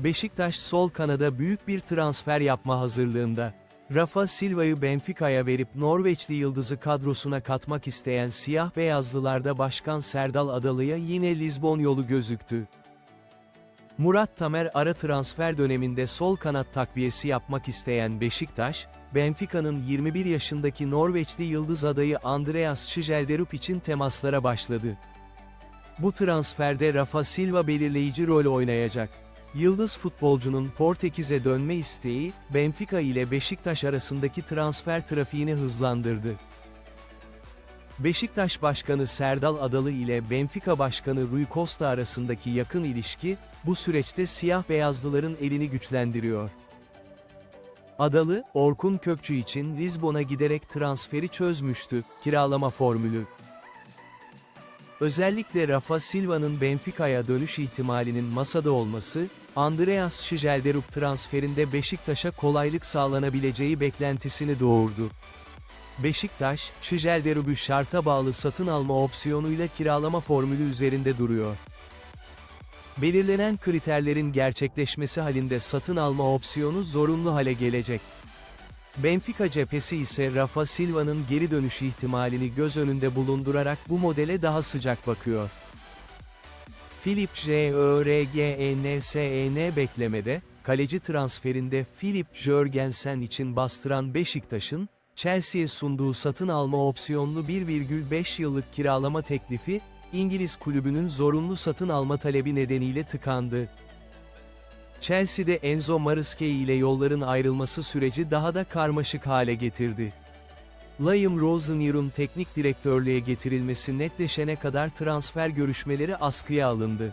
Beşiktaş sol kanada büyük bir transfer yapma hazırlığında. Rafa Silva'yı Benfica'ya verip Norveçli yıldızı kadrosuna katmak isteyen siyah beyazlılarda Başkan Serdal Adalı'ya yine Lizbon yolu gözüktü. Murat Tamer ara transfer döneminde sol kanat takviyesi yapmak isteyen Beşiktaş, Benfica'nın 21 yaşındaki Norveçli yıldız adayı Andreas Schjelderup için temaslara başladı. Bu transferde Rafa Silva belirleyici rol oynayacak. Yıldız futbolcunun Portekiz'e dönme isteği, Benfica ile Beşiktaş arasındaki transfer trafiğini hızlandırdı. Beşiktaş Başkanı Serdal Adalı ile Benfica Başkanı Rui Costa arasındaki yakın ilişki, bu süreçte siyah-beyazlıların elini güçlendiriyor. Adalı, Orkun Kökçü için Lizbon'a giderek transferi çözmüştü, kiralama formülü. Özellikle Rafa Silva'nın Benfica'ya dönüş ihtimalinin masada olması, Andreas Schjelderup transferinde Beşiktaş'a kolaylık sağlanabileceği beklentisini doğurdu. Beşiktaş, Schjelderup'ü şarta bağlı satın alma opsiyonuyla kiralama formülü üzerinde duruyor. Belirlenen kriterlerin gerçekleşmesi halinde satın alma opsiyonu zorunlu hale gelecek. Benfica cephesi ise Rafa Silva'nın geri dönüş ihtimalini göz önünde bulundurarak bu modele daha sıcak bakıyor. Filip J.Ö.R.G.E.N.S.E.N. beklemede, kaleci transferinde Filip Jörgensen için bastıran Beşiktaş'ın, Chelsea'ye sunduğu satın alma opsiyonlu 1,5 yıllık kiralama teklifi, İngiliz kulübünün zorunlu satın alma talebi nedeniyle tıkandı. Chelsea'de Enzo Maresca ile yolların ayrılması süreci daha da karmaşık hale getirdi. Liam Rosenier'un teknik direktörlüğe getirilmesi netleşene kadar transfer görüşmeleri askıya alındı.